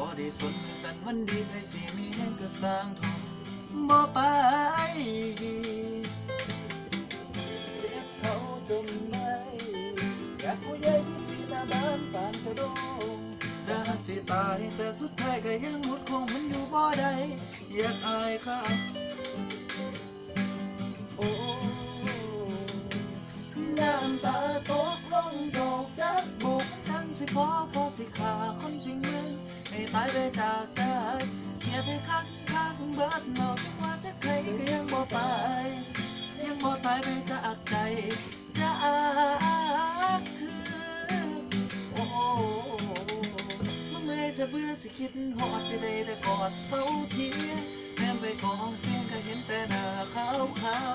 สนมือกันวันดีใครสิมีแห่งก็สร้างทองบ่ไปเสียเขาจนไม่อยากผู้ใหญ่ที่สีหน้าบ้านปานกระโดงแต่หักสิตายแต่สุดท้ายก็ยังหมดคงมันอยู่บ่ได้อยากอายค่ะโอ้น้ำตาตกลงโจกจักบุกฉันสิพอพอ ตายไปจากกายเกียดให้คักคักเบิดเนาจังว่าจะใครก็ยังบ่ไปยังบ่ตายไปจากใจจากถือโอ้เมื่อเมื่อจะเบื่อสิคิดหอดไปได้แต่กอดเสาเทียนแนมไปกองเพียงก็เห็นแต่หน้าขาวขาว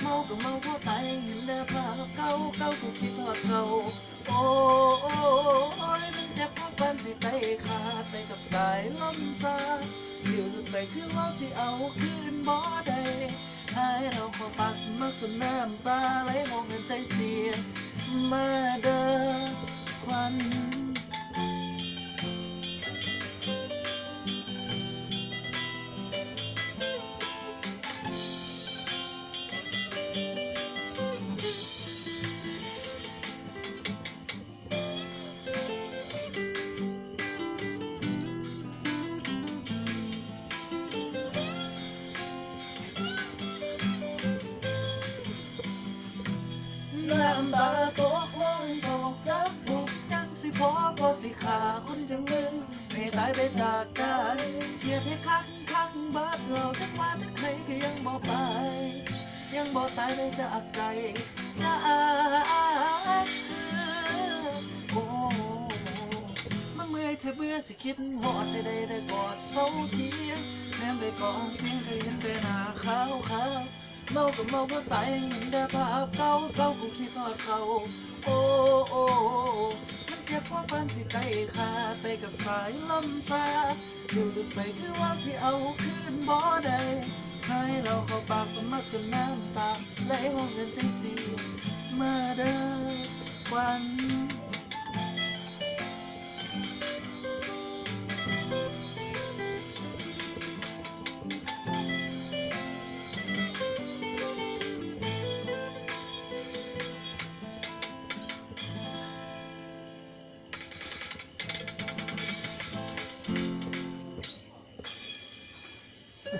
เมาก็เมาเพราะไปเห็นแต่ภาพเก่าเก่ากูคิดทอดเขาโอ้ย เจ็บเพราะปันสิใจขาดไปกับสายลมซาอยู่ลึกไปคือว่าที่เอาคืนบ่ได้ให้เราขอปากมักจนน้ำตาไหลมองเห็นใจเสียมาเด้อำตาตกลงโจกจักบุกยังสิพอพอสิขาคนจังมึงไม่ตายไปจากกันเกียดให้คักคักเบิดเราจังว่าจะใครก็ยังบ่ไป ยังบ่ตายไปจากใจจะอาจเธอโอ้มาเมื่อยเธอเบื่อสิคิดหอดได้ได้กอดเสาเทียงแนมไปกองเพียงเห็น เมาก็เมาเพราะตายเห็นแต่ภาพเก่าเก่ากูคิดทอดเขาโอ้โอ้มันเจ็บพราะปันสิใจขาดไปกับสายลมซาอยู่ลึกไปคือว่าที่เอาคืนบ่ได้ให้เราเข้าปากสมัครจนน้ำตาไหลห้องเงินใจสีมาเด้อวัน